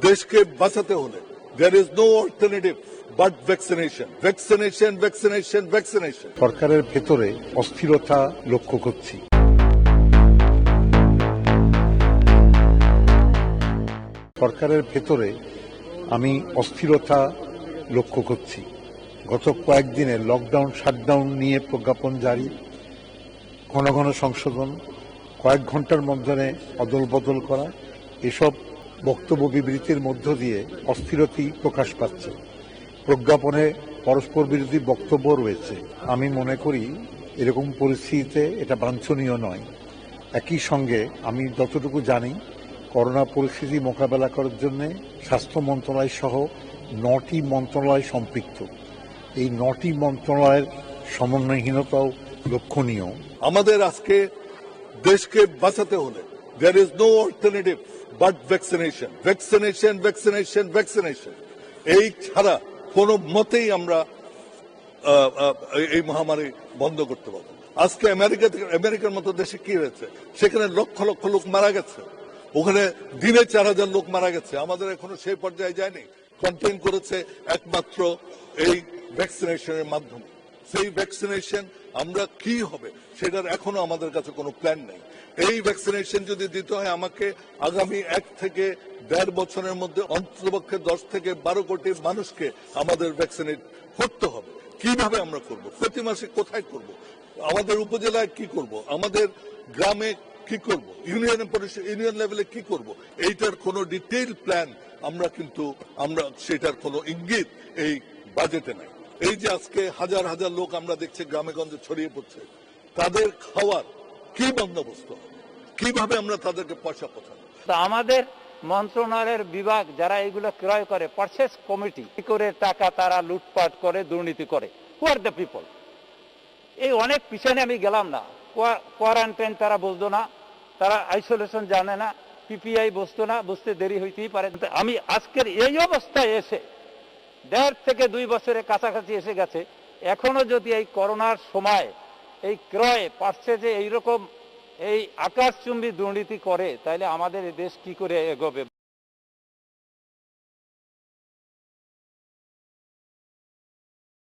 দেশকে বাঁচাতে হলে there is no alternative but vaccination vaccination vaccination vaccination সরকারের ভেতরে অস্থিরতা লক্ষ্য করছি। সরকারের ভেতরে আমি অস্থিরতা লক্ষ্য করছি। গত কয়েকদিনে লকডাউন শাটডাউন নিয়ে প্রজ্ঞাপন জারি, ঘন ঘন সংশোধন, কয়েক ঘণ্টার মধ্যে অদল বদল করা, এসব বক্তব্য বিবৃতির মধ্য দিয়ে অস্থিরতি প্রকাশ পাচ্ছে। প্রজ্ঞাপনে পরস্পর বিরোধী বক্তব্য রয়েছে। আমি মনে করি এরকম পরিস্থিতিতে এটা বাঞ্ছনীয় নয়। একই সঙ্গে আমি যতটুকু জানি, করোনা পরিস্থিতি মোকাবেলা করার জন্য স্বাস্থ্য মন্ত্রণালয় সহ নটি মন্ত্রণালয় সম্পৃক্ত। এই নটি মন্ত্রণালয়ের সমন্বয়হীনতাও লক্ষণীয়। আমাদের আজকে দেশকে বাঁচাতে হলে there is no alternative but vaccination vaccination vaccination vaccination এই ছাড়া কোনো মতেই আমরা এই মহামারী বন্ধ করতে পারব। আজকে আমেরিকা থেকে, আমেরিকার মতো দেশে কি হয়েছে? সেখানে লক্ষ লক্ষ লোক মারা গেছে। ওখানে দিনে চার হাজার লোক মারা গেছে। আমাদের এখনও সেই পর্যায়ে যায়নি। কন্টেন করেছে একমাত্র এই ভ্যাকসিনেশনের মাধ্যমে। সেই ভ্যাকসিনেশন আমরা কি হবে? সেটার এখনও আমাদের কাছে কোনো প্ল্যান নেই। এই ভ্যাকসিনেশন যদি দিতে হয়, আমাকে আগামী এক থেকে দেড় বছরের মধ্যে অন্ততপক্ষে দশ থেকে বারো কোটি মানুষকে আমাদের ভ্যাকসিনেট করতে হবে। কীভাবে আমরা করব? প্রতি মাসে কোথায় করব? আমাদের উপজেলায় কি করব? আমাদের গ্রামে কি করব? ইউনিয়ন পরিষদ ইউনিয়ন লেভেলে কি করব? এইটার কোনো ডিটেইল প্ল্যান আমরা কিন্তু, আমরা সেটার কোনো ইঙ্গিত এই বাজেটে নাই। এই যে আজকে হাজার হাজার লোক আমরা দেখছি গ্রামে গঞ্জে ছড়িয়ে পড়ছে, তাদের খাওয়ার কি বন্দোবস্ত? কীভাবে আমরা তাদেরকে পয়সা পাঠাবো তো আমাদের মন্ত্রণালয়ের বিভাগ যারা এগুলো ক্রয় করে পারচেস কমিটি করে টাকা তারা লুটপাট করে, দুর্নীতি করে? হু আর দ্য পিপল এই অনেক পিছনে আমি গেলাম না। কোয়ারেন্টাইন তারা বুঝতো না, তারা আইসোলেশন জানে না পিপিআই বুঝতো না বুঝতে দেরি হইতেই পারে। আমি আজকের এই অবস্থায় এসে, দেড় থেকে দুই বছরের কাছাকাছি এসে গেছে, এখনও যদি এই করোনার সময় এই ক্রয় পার্সেজে এইরকম এই আকাশচুম্বী দুর্নীতি করে তাহলে আমাদের দেশ কি করে এগোবে?